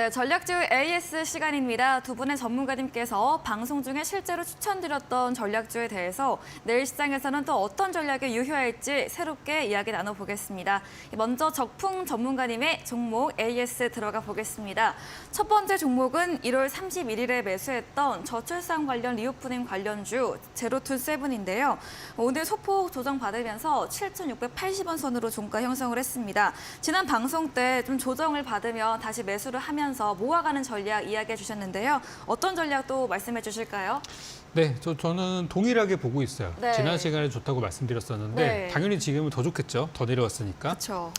네, 전략주 AS 시간입니다. 두 분의 전문가님께서 방송 중에 실제로 추천드렸던 전략주에 대해서 내일 시장에서는 또 어떤 전략이 유효할지 새롭게 이야기 나눠보겠습니다. 먼저 적풍 전문가님의 종목 AS 들어가 보겠습니다. 첫 번째 종목은 1월 31일에 매수했던 저출산 관련 리오프닝 관련주 제로투세븐인데요. 오늘 소폭 조정 받으면서 7,680원 선으로 종가 형성을 했습니다. 지난 방송 때 좀 조정을 받으면 다시 매수를 하면 서 모아가는 전략 이야기해 주셨는데요. 어떤 전략도 말씀해 주실까요? 네, 저, 저는 동일하게 보고 있어요. 네. 지난 시간에 좋다고 말씀드렸었는데 네. 당연히 지금은 더 좋겠죠. 더 내려왔으니까. 그렇죠.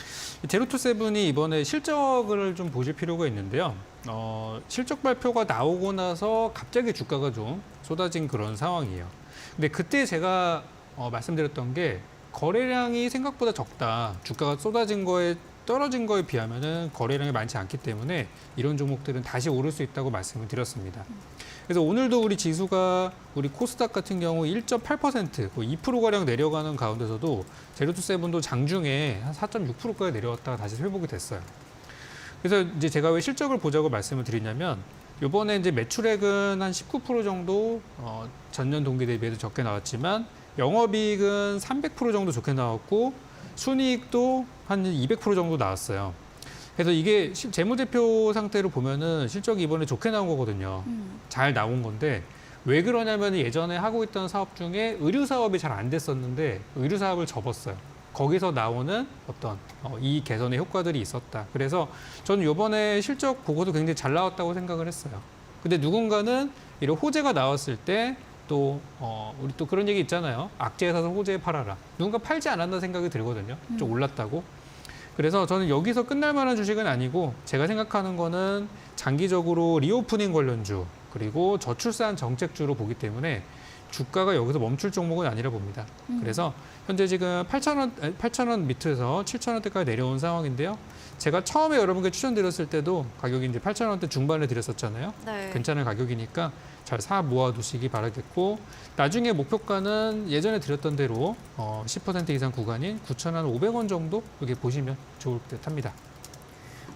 제로투 세븐이 이번에 실적을 좀 보실 필요가 있는데요. 어, 실적 발표가 나오고 나서 갑자기 주가가 좀 쏟아진 그런 상황이에요. 근데 그때 제가 어, 말씀드렸던 게 거래량이 생각보다 적다. 주가가 쏟아진 거에 떨어진 거에 비하면은 거래량이 많지 않기 때문에 이런 종목들은 다시 오를 수 있다고 말씀을 드렸습니다. 그래서 오늘도 우리 지수가 우리 코스닥 같은 경우 1.8% 2%가량 내려가는 가운데서도 제로투 세븐도 장중에 한 4.6%까지 내려왔다가 다시 회복이 됐어요. 그래서 이제 제가 왜 실적을 보자고 말씀을 드리냐면 요번에 이제 매출액은 한 19% 정도 어, 전년 동기 대비해도 적게 나왔지만 영업이익은 300% 정도 좋게 나왔고 순이익도 한 200% 정도 나왔어요. 그래서 이게 실- 재무제표 상태로 보면은 실적이 이번에 좋게 나온 거거든요. 음. 잘 나온 건데 왜 그러냐면 예전에 하고 있던 사업 중에 의류 사업이 잘 안 됐었는데 의류 사업을 접었어요. 거기서 나오는 어떤 어, 이 개선의 효과들이 있었다. 그래서 저는 이번에 실적 보고도 굉장히 잘 나왔다고 생각을 했어요. 근데 누군가는 이런 호재가 나왔을 때 또 어, 우리 또 그런 얘기 있잖아요. 악재에 사서 호재에 팔아라. 누군가 팔지 않았나 생각이 들거든요. 좀 올랐다고. 그래서 저는 여기서 끝날 만한 주식은 아니고 제가 생각하는 거는 장기적으로 리오프닝 관련주 그리고 저출산 정책주로 보기 때문에 주가가 여기서 멈출 종목은 아니라 봅니다. 그래서 현재 지금 8,000원 8,000원 밑에서 7,000원대까지 내려온 상황인데요. 제가 처음에 여러분께 추천드렸을 때도 가격이 이제 8,000원대 중반에 드렸었잖아요. 네. 괜찮은 가격이니까 잘 사 모아두시기 바라겠고 나중에 목표가는 예전에 드렸던 대로 어, 10% 이상 구간인 9,500원 정도 이렇게 보시면 좋을 듯합니다.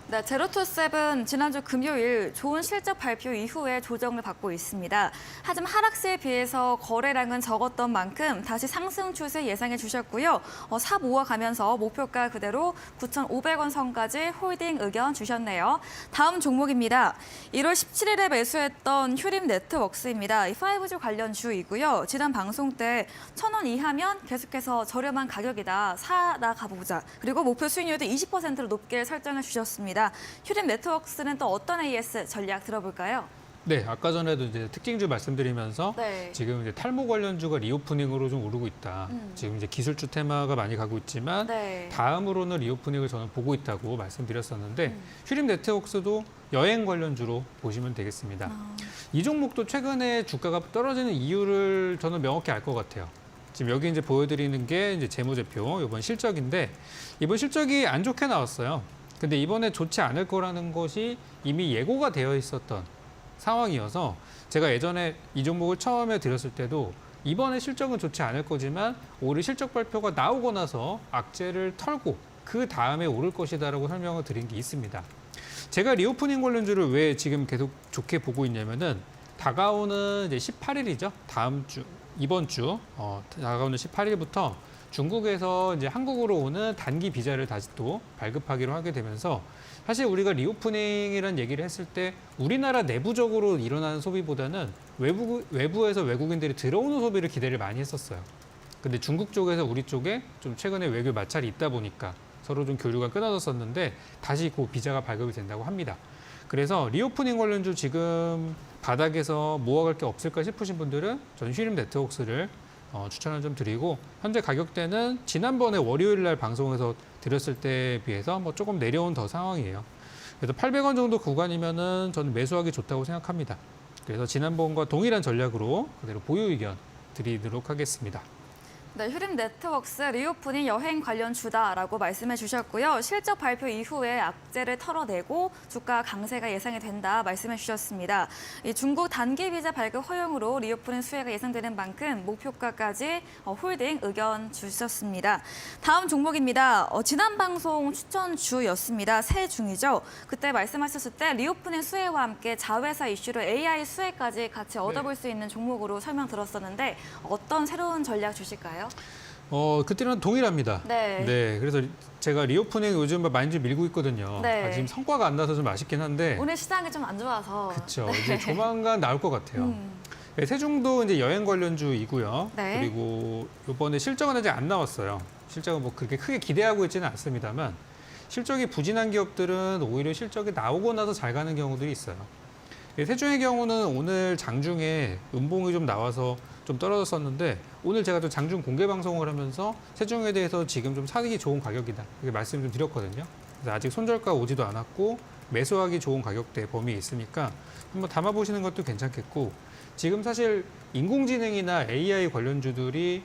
네, 제로투세븐 지난주 금요일 좋은 실적 발표 이후에 조정을 받고 있습니다. 하지만 하락세에 비해서 거래량은 적었던 만큼 다시 상승 추세 예상해 주셨고요. 어, 사 모아가면서 목표가 그대로 9,500원 선까지 홀딩 의견 주셨네요. 다음 종목입니다. 1월 17일에 매수했던 휴림 네트워크스입니다. 이 5G 관련 주이고요. 지난 방송 때 1,000원 이하면 계속해서 저렴한 가격이다. 사다 가보자. 그리고 목표 수익률도 20%로 높게 설정해 주셨습니다. 휴림 네트워크스는 또 어떤 AS 전략 들어볼까요? 네, 아까 전에도 이제 특징주 말씀드리면서 네. 지금 이제 탈모 관련주가 리오프닝으로 좀 오르고 있다. 음. 지금 이제 기술주 테마가 많이 가고 있지만 네. 다음으로는 리오프닝을 저는 보고 있다고 말씀드렸었는데 음. 휴림 네트워크스도 여행 관련주로 보시면 되겠습니다. 아, 이 종목도 최근에 주가가 떨어지는 이유를 저는 명확히 알 것 같아요. 지금 여기 이제 보여드리는 게 이제 재무제표 이번 실적인데 이번 실적이 안 좋게 나왔어요. 근데 이번에 좋지 않을 거라는 것이 이미 예고가 되어 있었던 상황이어서 제가 예전에 이 종목을 처음에 드렸을 때도 이번에 실적은 좋지 않을 거지만 오히려 실적 발표가 나오고 나서 악재를 털고 그 다음에 오를 것이다라고 설명을 드린 게 있습니다. 제가 리오프닝 관련주를 왜 지금 계속 좋게 보고 있냐면은 다가오는 이제 18일이죠. 다음 주 이번 주 어, 다가오는 18일부터 중국에서 이제 한국으로 오는 단기 비자를 다시 또 발급하기로 하게 되면서 사실 우리가 리오프닝이라는 얘기를 했을 때 우리나라 내부적으로 일어나는 소비보다는 외부 외부에서 외국인들이 들어오는 소비를 기대를 많이 했었어요. 근데 중국 쪽에서 우리 쪽에 좀 최근에 외교 마찰이 있다 보니까 서로 좀 교류가 끊어졌었는데 다시 그 비자가 발급이 된다고 합니다. 그래서 리오프닝 관련주 지금 바닥에서 모아갈 게 없을까 싶으신 분들은 저는 휴림 네트워크스를 어, 추천을 좀 드리고 현재 가격대는 지난번에 월요일 날 방송에서 드렸을 때에 비해서 뭐 조금 내려온 더 상황이에요. 그래서 800원 정도 구간이면은 저는 매수하기 좋다고 생각합니다. 그래서 지난번과 동일한 전략으로 그대로 보유 의견 드리도록 하겠습니다. 네, 휴림 네트워크스 리오프닝 여행 관련 주다라고 말씀해 주셨고요. 실적 발표 이후에 악재를 털어내고 주가 강세가 예상이 된다 말씀해 주셨습니다. 이 중국 단기 비자 발급 허용으로 리오프닝 수혜가 예상되는 만큼 목표가까지 어, 홀딩 의견 주셨습니다. 다음 종목입니다. 어, 지난 방송 추천 주였습니다. 새 중이죠. 그때 말씀하셨을 때 리오프닝 수혜와 함께 자회사 이슈로 AI 수혜까지 같이 얻어볼 수 있는 종목으로 설명 들었었는데 어떤 새로운 전략 주실까요? 어, 그때는 동일합니다. 네. 그래서 제가 리오프닝 요즘 많이 좀 밀고 있거든요. 네. 아, 지금 성과가 안 나서 좀 아쉽긴 한데. 오늘 시장이 좀 안 좋아서. 그렇죠. 이제 조만간 나올 것 같아요. 음, 네, 세종도 이제 여행 관련주이고요. 네. 그리고 이번에 실적은 아직 안 나왔어요. 실적은 뭐 그렇게 크게 기대하고 있지는 않습니다만 실적이 부진한 기업들은 오히려 실적이 나오고 나서 잘 가는 경우들이 있어요. 네, 세종의 경우는 오늘 장중에 음봉이 좀 나와서 좀 떨어졌었는데 오늘 제가 또 장중 공개 방송을 하면서 세종에 대해서 지금 좀 사기 좋은 가격이다 이렇게 말씀 좀 드렸거든요. 그래서 아직 손절가 오지도 않았고 매수하기 좋은 가격대 범위에 있으니까 한번 담아보시는 것도 괜찮겠고 지금 사실 인공지능이나 AI 관련주들이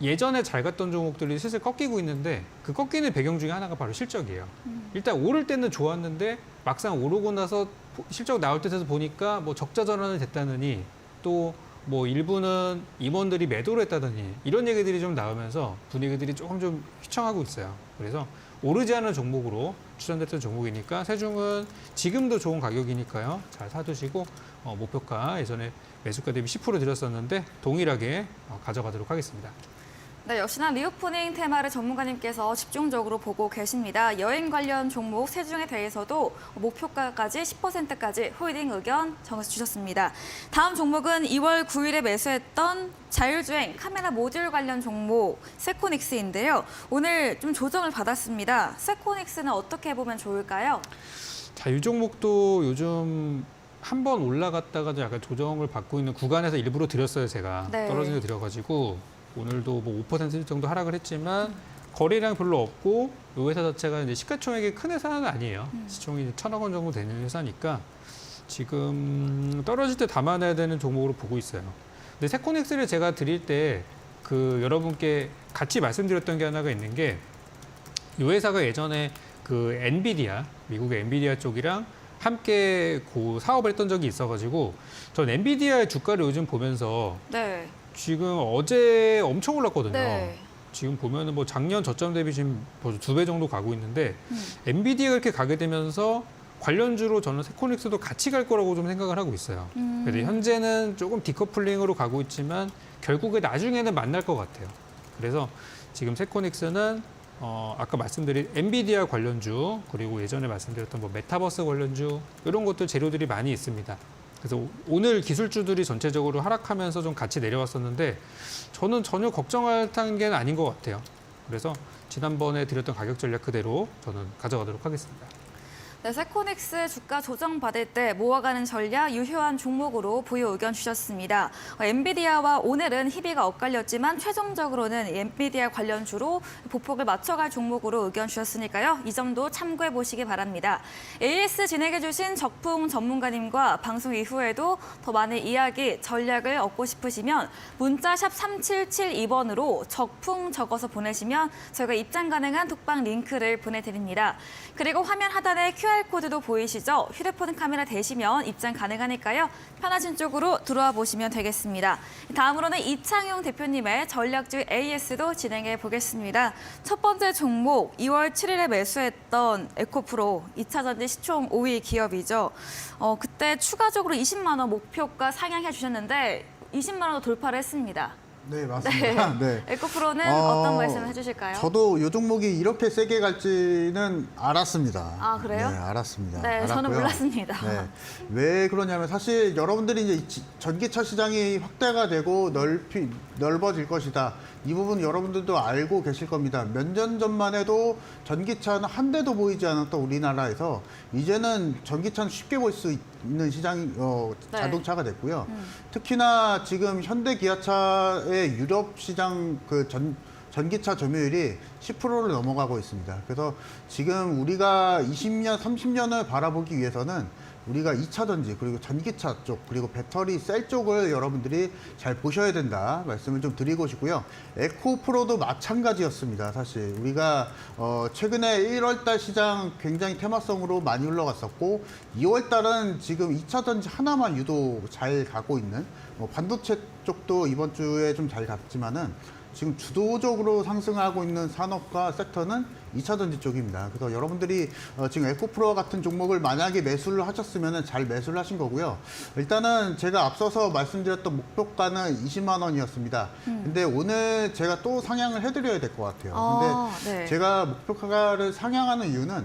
예전에 잘 갔던 종목들이 슬슬 꺾이고 있는데 그 꺾이는 배경 중에 하나가 바로 실적이에요. 일단 오를 때는 좋았는데 막상 오르고 나서 보- 실적 나올 때 돼서 보니까 뭐 적자 전환이 됐다느니 또 뭐 일부는 임원들이 매도를 했다더니 이런 얘기들이 좀 나오면서 분위기들이 조금 좀 휘청하고 있어요. 그래서 오르지 않은 종목으로 추천됐던 종목이니까 세중은 지금도 좋은 가격이니까요. 잘 사두시고 어, 목표가 예전에 매수가 대비 10% 드렸었는데 동일하게 어, 가져가도록 하겠습니다. 네, 역시나 리오프닝 테마를 전문가님께서 집중적으로 보고 계십니다. 여행 관련 종목 세중에 대해서도 목표가까지 10%까지 홀딩 의견 정해서 주셨습니다. 다음 종목은 2월 9일에 매수했던 자율주행 카메라 모듈 관련 종목 세코닉스인데요. 오늘 좀 조정을 받았습니다. 세코닉스는 어떻게 보면 좋을까요? 자, 이 종목도 요즘 한 번 올라갔다가도 약간 조정을 받고 있는 구간에서 일부러 드렸어요, 제가. 네. 떨어지게 드려가지고 오늘도 뭐 5% 정도 하락을 했지만 거래량 별로 없고 이 회사 자체가 이제 시가총액이 큰 회사는 아니에요. 시총이 천억 원 정도 되는 회사니까 지금 떨어질 때 담아내야 되는 종목으로 보고 있어요. 근데 세코닉스를 제가 드릴 때 그 여러분께 같이 말씀드렸던 게 하나가 있는 게 이 회사가 예전에 그 엔비디아 미국의 엔비디아 쪽이랑 함께 그 사업을 했던 적이 있어가지고 전 엔비디아의 주가를 요즘 보면서 네. 지금 어제 엄청 올랐거든요. 네. 지금 보면은 뭐 작년 저점 대비 지금 벌써 두 배 정도 가고 있는데 음. 엔비디아가 이렇게 가게 되면서 관련주로 저는 세코닉스도 같이 갈 거라고 좀 생각을 하고 있어요. 음. 그래서 현재는 조금 디커플링으로 가고 있지만 결국에 나중에는 만날 것 같아요. 그래서 지금 세코닉스는 어, 아까 말씀드린 엔비디아 관련주 그리고 예전에 말씀드렸던 뭐 메타버스 관련주 이런 것들 재료들이 많이 있습니다. 그래서 오- 오늘 기술주들이 전체적으로 하락하면서 좀 같이 내려왔었는데 저는 전혀 걱정할 단계는 아닌 것 같아요. 그래서 지난번에 드렸던 가격 전략 그대로 저는 가져가도록 하겠습니다. 네, 세코닉스 주가 조정 받을 때 모아가는 전략 유효한 종목으로 부여 의견 주셨습니다. 어, 엔비디아와 오늘은 희비가 엇갈렸지만 최종적으로는 엔비디아 관련주로 보폭을 맞춰갈 종목으로 의견 주셨으니까요. 이 점도 참고해 보시기 바랍니다. AS 진행해 주신 적풍 전문가님과 방송 이후에도 더 많은 이야기, 전략을 얻고 싶으시면 문자 샵 3772번으로 적풍 적어서 보내시면 저희가 입장 가능한 톡방 링크를 보내드립니다. 그리고 화면 하단에 QR코드도 보이시죠? 휴대폰 카메라 대시면 입장 가능하니까요. 편하신 쪽으로 들어와 보시면 되겠습니다. 다음으로는 이창용 대표님의 전략주 AS도 진행해 보겠습니다. 첫 번째 종목 2월 7일에 매수했던 에코프로 2차 전지 시총 5위 기업이죠. 어, 그때 추가적으로 20만 원 목표가 상향해 주셨는데 20만 원도 돌파를 했습니다. 네, 맞습니다. 네. 에코프로는 어, 어... 떤 말씀을 해주실까요? 저도 이 종목이 이렇게 세게 갈지는 알았습니다. 아, 그래요? 네, 알았습니다. 네, 저는 알았고요. 몰랐습니다. 네. 왜 그러냐면 사실 여러분들이 이제 전기차 시장이 확대가 되고 넓히 넓어질 것이다. 이 부분 여러분들도 알고 계실 겁니다. 몇 년 전만 해도 전기차는 한 대도 보이지 않았던 우리나라에서 이제는 전기차는 쉽게 볼 수 있는 시장 어, 네. 자동차가 됐고요. 특히나 지금 현대 기아차의 유럽 시장 그 전, 전기차 점유율이 10%를 넘어가고 있습니다. 그래서 지금 우리가 20년, 30년을 바라보기 위해서는 우리가 2차 전지 그리고 전기차 쪽 그리고 배터리 셀 쪽을 여러분들이 잘 보셔야 된다 말씀을 좀 드리고 싶고요. 에코 프로도 마찬가지였습니다. 사실 우리가 어 최근에 1월 달 시장 굉장히 테마성으로 많이 올라갔었고 2월 달은 지금 2차 전지 하나만 유독 잘 가고 있는 뭐 반도체 쪽도 이번 주에 좀 잘 갔지만은 지금 주도적으로 상승하고 있는 산업과 섹터는 2차 전지 쪽입니다. 그래서 여러분들이 어, 지금 에코프로와 같은 종목을 만약에 매수를 하셨으면 잘 매수를 하신 거고요. 일단은 제가 앞서서 말씀드렸던 목표가는 20만 원이었습니다. 근데 오늘 제가 또 상향을 해드려야 될 것 같아요. 아, 근데 네. 제가 목표가를 상향하는 이유는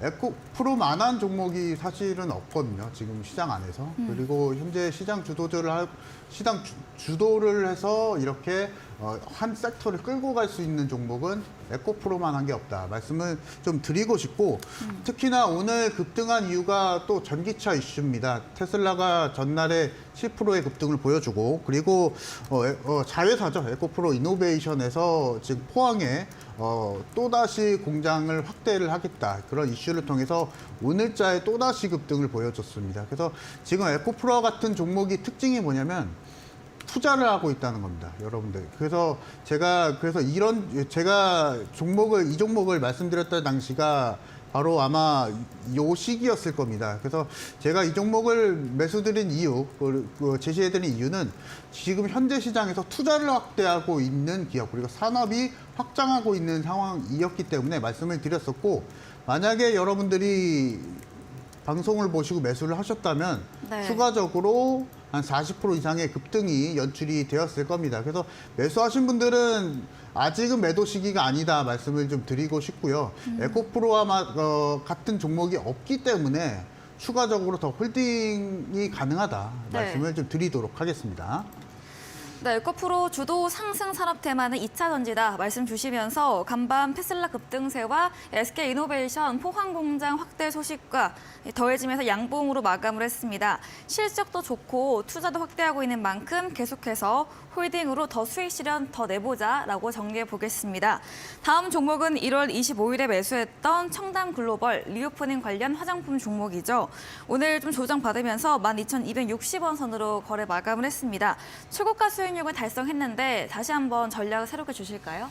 에코 프로만한 종목이 사실은 없거든요. 지금 시장 안에서. 그리고 현재 시장 주도를 할 시장 주, 도를 해서 이렇게 어, 한 섹터를 끌고 갈 수 있는 종목은 에코프로만 한 게 없다. 말씀을 좀 드리고 싶고 특히나 오늘 급등한 이유가 또 전기차 이슈입니다. 테슬라가 전날에 7%의 급등을 보여주고 그리고 어, 에- 어, 자회사죠. 에코프로 이노베이션에서 지금 포항에 어, 또다시 공장을 확대를 하겠다. 그런 이슈를 통해서 오늘자에 또다시 급등을 보여줬습니다. 그래서 지금 에코프로 같은 종목이 특징이 뭐냐면 투자를 하고 있다는 겁니다, 여러분들. 그래서 제가 그래서 이런 제가 종목을 이 종목을 말씀드렸던 당시가 바로 아마 요 시기였을 겁니다. 그래서 제가 이 종목을 매수드린 이유, 그, 그 제시해드린 이유는 지금 현재 시장에서 투자를 확대하고 있는 기업 그리고 산업이 확장하고 있는 상황이었기 때문에 말씀을 드렸었고 만약에 여러분들이 방송을 보시고 매수를 하셨다면 네. 추가적으로 한 40% 이상의 급등이 연출이 되었을 겁니다. 그래서 매수하신 분들은 아직은 매도 시기가 아니다 말씀을 좀 드리고 싶고요. 에코프로와 마- 어, 같은 종목이 없기 때문에 추가적으로 더 홀딩이 가능하다 네. 말씀을 좀 드리도록 하겠습니다. 네, 에코프로 주도 상승 산업 테마는 2차 전지다 말씀 주시면서 간밤 테슬라 급등세와 SK 이노베이션 포항 공장 확대 소식과 더해지면서 양봉으로 마감을 했습니다. 실적도 좋고 투자도 확대하고 있는 만큼 계속해서 홀딩으로 더 수익 실현 더 내보자라고 정리해 보겠습니다. 다음 종목은 1월 25일에 매수했던 청담 글로벌 리오프닝 관련 화장품 종목이죠. 오늘 좀 조정 받으면서 12,260원 선으로 거래 마감을 했습니다. 최고가 수익 률을 달성했는데 다시 한번 전략을 새롭게 주실까요?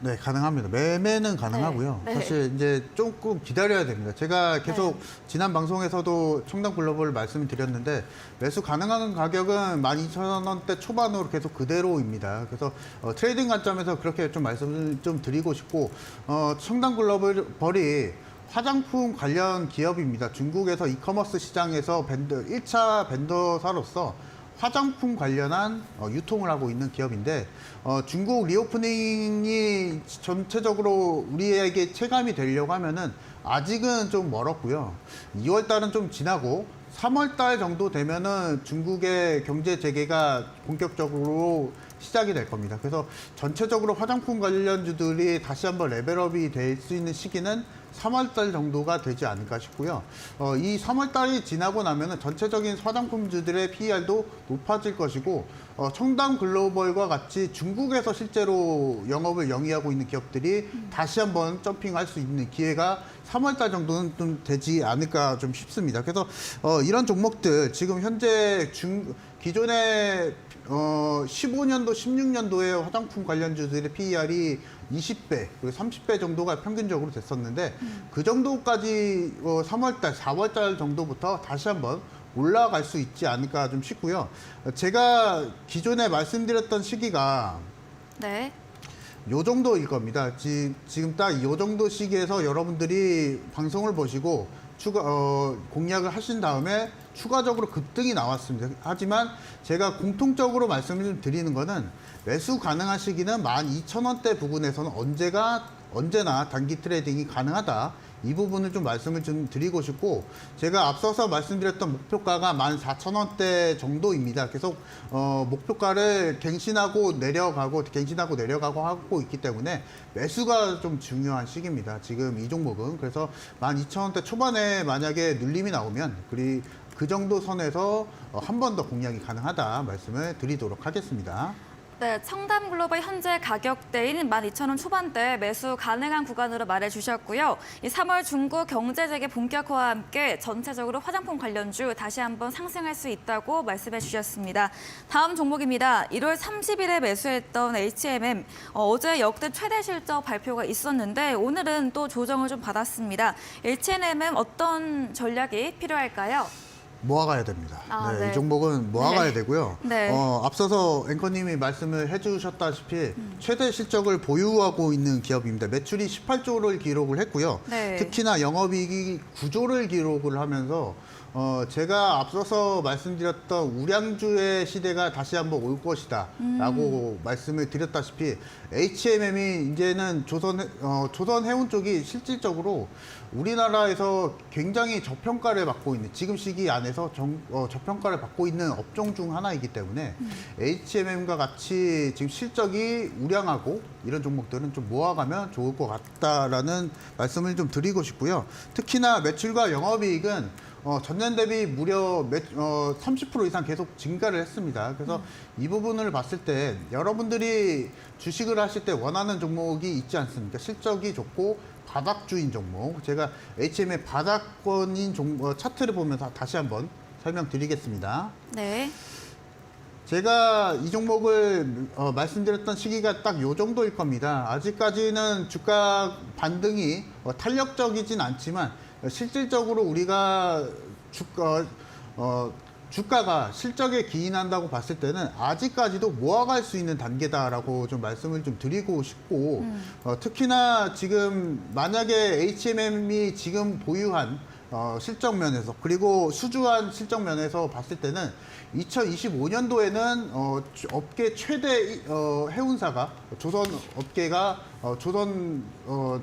네, 가능합니다. 매매는 가능하고요. 네, 네. 사실 이제 조금 기다려야 됩니다. 제가 계속 네. 지난 방송에서도 청담 글로벌 말씀을 드렸는데 매수 가능한 가격은 12,000원대 초반으로 계속 그대로입니다. 그래서 어, 트레이딩 관점에서 그렇게 좀 말씀을 좀 드리고 싶고 어, 청담 글로벌이 화장품 관련 기업입니다. 중국에서 이커머스 시장에서 벤더 1차 벤더사로서 화장품 관련한 어, 유통을 하고 있는 기업인데 어, 중국 리오프닝이 전체적으로 우리에게 체감이 되려고 하면은 아직은 좀 멀었고요. 2월 달은 좀 지나고 3월 달 정도 되면은 중국의 경제 재개가 본격적으로 시작이 될 겁니다. 그래서 전체적으로 화장품 관련주들이 다시 한번 레벨업이 될 수 있는 시기는 3월 달 정도가 되지 않을까 싶고요. 어, 이 3월 달이 지나고 나면은 전체적인 화장품주들의 PER도 높아질 것이고 어, 청담 글로벌과 같이 중국에서 실제로 영업을 영위하고 있는 기업들이 다시 한번 점핑할 수 있는 기회가 3월 달 정도는 좀 되지 않을까 좀 싶습니다. 그래서 어, 이런 종목들 지금 현재 중 기존의 어, 15년도, 16년도에 화장품 관련주들의 PER이 20배, 그리고 30배 정도가 평균적으로 됐었는데 그 정도까지 어, 3월달, 4월달 정도부터 다시 한번 올라갈 수 있지 않을까 좀 싶고요. 어, 제가 기존에 말씀드렸던 시기가 네. 요 정도일 겁니다. 지, 지금 딱 요 정도 시기에서 여러분들이 방송을 보시고 추가 어, 공략을 하신 다음에 추가적으로 급등이 나왔습니다. 하지만 제가 공통적으로 말씀을 좀 드리는 거는 매수 가능한 시기는 12,000원대 부근에서는 언제가 언제나 단기 트레이딩이 가능하다. 이 부분을 좀 말씀을 좀 드리고 싶고 제가 앞서서 말씀드렸던 목표가가 14,000원대 정도입니다. 계속 어, 목표가를 갱신하고 내려가고 갱신하고 내려가고 하고 있기 때문에 매수가 좀 중요한 시기입니다. 지금 이 종목은 그래서 12,000원대 초반에 만약에 눌림이 나오면 그리 그 정도 선에서 어, 한번 더 공략이 가능하다 말씀을 드리도록 하겠습니다. 네, 청담 글로벌 현재 가격대인 12,000원 초반대 매수 가능한 구간으로 말해 주셨고요. 이 3월 중국 경제 재개 본격화와 함께 전체적으로 화장품 관련주 다시 한번 상승할 수 있다고 말씀해 주셨습니다. 다음 종목입니다. 1월 30일에 매수했던 H&M 어, 어제 역대 최대 실적 발표가 있었는데 오늘은 또 조정을 좀 받았습니다. H&M은 어떤 전략이 필요할까요? 모아가야 됩니다. 아, 네, 네. 이 종목은 모아가야 네. 되고요. 네. 어, 앞서서 앵커님이 말씀을 해주셨다시피 최대 실적을 보유하고 있는 기업입니다. 매출이 18조를 기록을 했고요. 네. 특히나 영업이익이 9조를 기록을 하면서 어, 제가 앞서서 말씀드렸던 우량주의 시대가 다시 한번 올 것이다 라고 말씀을 드렸다시피 H&M이 이제는 조선, 어, 조선 해운 쪽이 실질적으로 우리나라에서 굉장히 저평가를 받고 있는 지금 시기 안에서 정, 어, 저평가를 받고 있는 업종 중 하나이기 때문에 H&M과 같이 지금 실적이 우량하고 이런 종목들은 좀 모아가면 좋을 것 같다라는 말씀을 좀 드리고 싶고요. 특히나 매출과 영업이익은 어, 전년 대비 무려 매, 어, 30% 이상 계속 증가를 했습니다. 그래서 이 부분을 봤을 때 여러분들이 주식을 하실 때 원하는 종목이 있지 않습니까? 실적이 좋고 바닥주인 종목. 제가 HM의 바닥권인 종, 어, 차트를 보면서 다시 한번 설명드리겠습니다. 네. 제가 이 종목을 어, 말씀드렸던 시기가 딱 요 정도일 겁니다. 아직까지는 주가 반등이 어, 탄력적이진 않지만 어, 실질적으로 우리가 주가 어, 주가가 실적에 기인한다고 봤을 때는 아직까지도 모아갈 수 있는 단계다라고 좀 말씀을 좀 드리고 싶고 어, 특히나 지금 만약에 H&M이 지금 보유한 어, 실적 면에서 그리고 수주한 실적 면에서 봤을 때는 2025년도에는 어, 주- 업계 최대 이- 어, 해운사가 조선 업계가 어, 조선 어,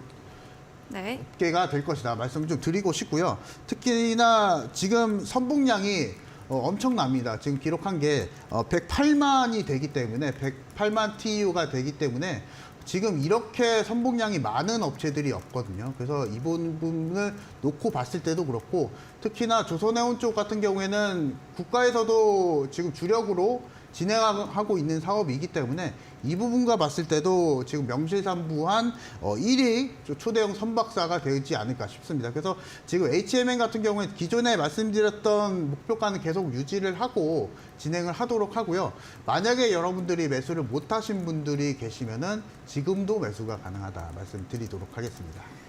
네. 업계가 될 것이다 말씀을 좀 드리고 싶고요. 특히나 지금 선봉량이 어, 엄청납니다. 지금 기록한 게 어, 108만이 되기 때문에 108만 TU가 되기 때문에 지금 이렇게 선봉량이 많은 업체들이 없거든요. 그래서 이 부분을 놓고 봤을 때도 그렇고 특히나 조선해운 쪽 같은 경우에는 국가에서도 지금 주력으로 진행하고 있는 사업이기 때문에 이 부분과 봤을 때도 지금 명실상부한 어, 1위 초대형 선박사가 되지 않을까 싶습니다. 그래서 지금 H&M 같은 경우에 기존에 말씀드렸던 목표가는 계속 유지를 하고 진행을 하도록 하고요. 만약에 여러분들이 매수를 못 하신 분들이 계시면은 지금도 매수가 가능하다 말씀드리도록 하겠습니다.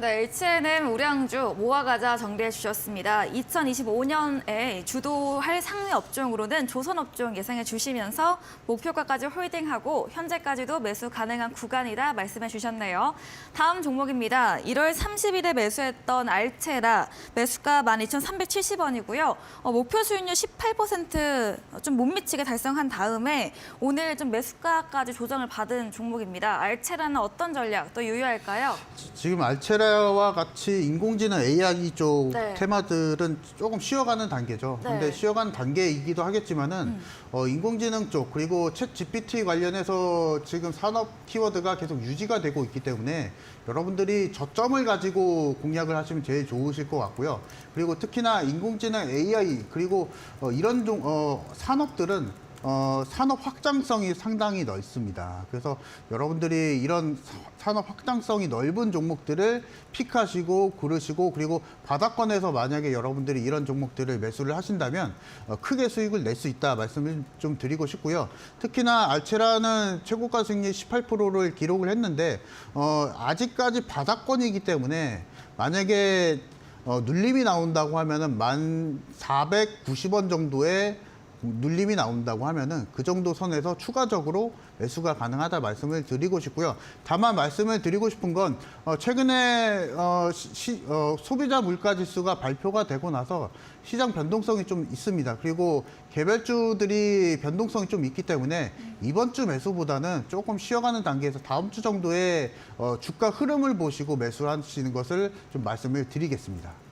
네, H&M 우량주 모아가자 정리해 주셨습니다. 2025년에 주도할 상위 업종으로는 조선 업종 예상해 주시면서 목표가까지 홀딩하고 현재까지도 매수 가능한 구간이다 말씀해 주셨네요. 다음 종목입니다. 1월 30일에 매수했던 알체라 매수가 12,370원이고요. 어, 목표 수익률 18%좀 못 미치게 달성한 다음에 오늘 좀 매수가까지 조정을 받은 종목입니다. 알체라는 어떤 전략 또 유효할까요? 지금 알체라 와 같이 인공지능 AI 쪽 네. 테마들은 조금 쉬어가는 단계죠. 네. 근데 쉬어가는 단계이기도 하겠지만은 어, 인공지능 쪽 그리고 챗 GPT 관련해서 지금 산업 키워드가 계속 유지가 되고 있기 때문에 여러분들이 저점을 가지고 공략을 하시면 제일 좋으실 것 같고요. 그리고 특히나 인공지능 AI 그리고 어, 이런 종, 어, 산업들은 어, 산업 확장성이 상당히 넓습니다. 그래서 여러분들이 이런 사- 산업 확장성이 넓은 종목들을 픽하시고 고르시고 그리고 바닥권에서 만약에 여러분들이 이런 종목들을 매수를 하신다면 어, 크게 수익을 낼 수 있다 말씀을 좀 드리고 싶고요. 특히나 알체라는 최고가 수익률 18%를 기록을 했는데 어, 아직까지 바닥권이기 때문에 만약에 어, 눌림이 나온다고 하면은 만 490원 정도의 눌림이 나온다고 하면은 그 정도 선에서 추가적으로 매수가 가능하다 말씀을 드리고 싶고요. 다만 말씀을 드리고 싶은 건 어, 최근에 어, 시- 시- 어, 소비자 물가 지수가 발표가 되고 나서 시장 변동성이 좀 있습니다. 그리고 개별주들이 변동성이 좀 있기 때문에 이번 주 매수보다는 조금 쉬어가는 단계에서 다음 주 정도의 어, 주가 흐름을 보시고 매수하시는 것을 좀 말씀을 드리겠습니다.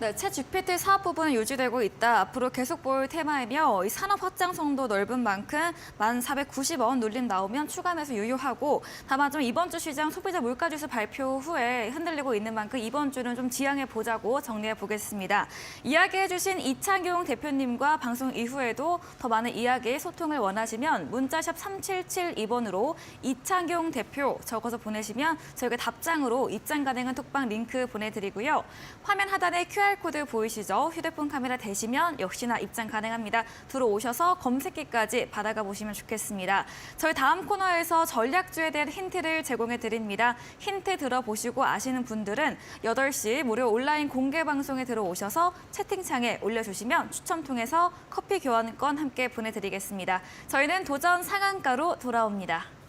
네, 챗 GPT 사업 부분은 유지되고 있다. 앞으로 계속 보일 테마이며 이 산업 확장성도 넓은 만큼 1,490원 눌림 나오면 추가 매수 유효하고 다만 좀 이번 주 시장 소비자 물가지수 발표 후에 흔들리고 있는 만큼 이번 주는 좀 지양해 보자고 정리해 보겠습니다. 이야기해 주신 이창용 대표님과 방송 이후에도 더 많은 이야기 소통을 원하시면 문자샵 3772번으로 이창용 대표 적어서 보내시면 저희가 답장으로 입장 가능한 톡방 링크 보내드리고요. 화면 하단에 QR 코드 보이시죠? 휴대폰 카메라 대시면 역시나 입장 가능합니다. 들어오셔서 검색기까지 받아가 보시면 좋겠습니다. 저희 다음 코너에서 전략주에 대한 힌트를 제공해 드립니다. 힌트 들어보시고 아시는 분들은 8시 무료 온라인 공개 방송에 들어오셔서 채팅창에 올려주시면 추첨 통해서 커피 교환권 함께 보내드리겠습니다. 저희는 도전 상한가로 돌아옵니다.